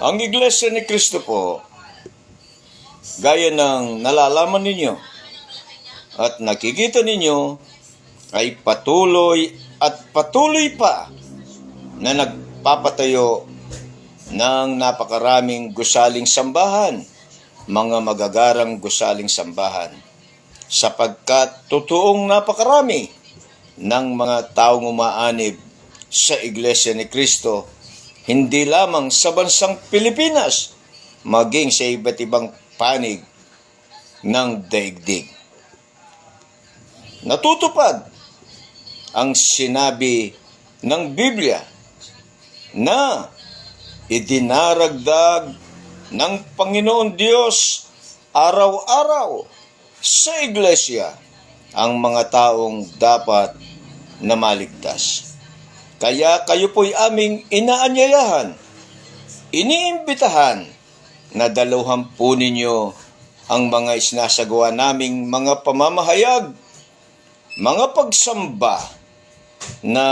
Ang Iglesia ni Kristo po, gaya ng nalalaman ninyo at nakikita ninyo, ay patuloy at patuloy pa na nagpapatayo ng napakaraming gusaling sambahan, mga magagarang gusaling sambahan, sapagkat totoong napakarami ng mga taong umaanib sa Iglesia ni Kristo, hindi lamang sa bansang Pilipinas, maging sa iba't ibang panig ng daigdig. Natutupad ang sinabi ng Biblia na idinaragdag ng Panginoon Diyos araw-araw sa iglesia ang mga taong dapat na maligtas. Kaya kayo po'y aming inaanyayahan, iniimbitahan na daluhan po ninyo ang mga isinasagawa naming mga pamamahayag, mga pagsamba na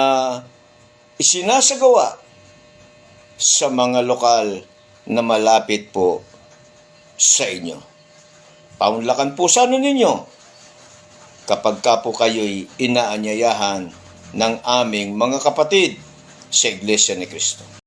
isinasagawa sa mga lokal na malapit po sa inyo. Paunlakan po sana ninyo kapag ka po kayo'y inaanyayahan ng aming mga kapatid sa Iglesia ni Kristo.